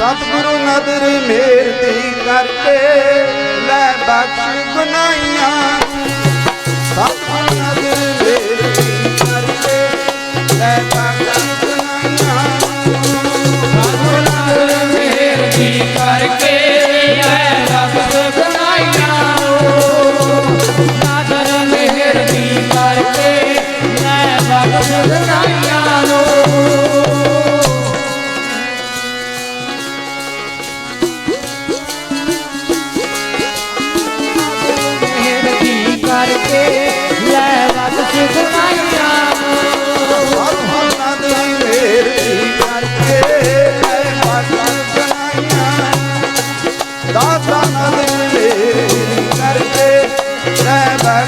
ਸਤਿਗੁਰੂ ਨਦਰ ਮੇਰ ਦੀ ਕਰਕੇ ਲੈ ਬਖਸ਼ ਗੁਨਾਈਆਂ ਸਤਿਗੁਰੂ ਕੇ ਲੈ ਰਸ ਸਿੱਖ ਮਾਇਆ। ਦਾਤਾ ਨਾਲ ਮੇਰੇ ਕਰਕੇ ਲੈ ਮੈਂ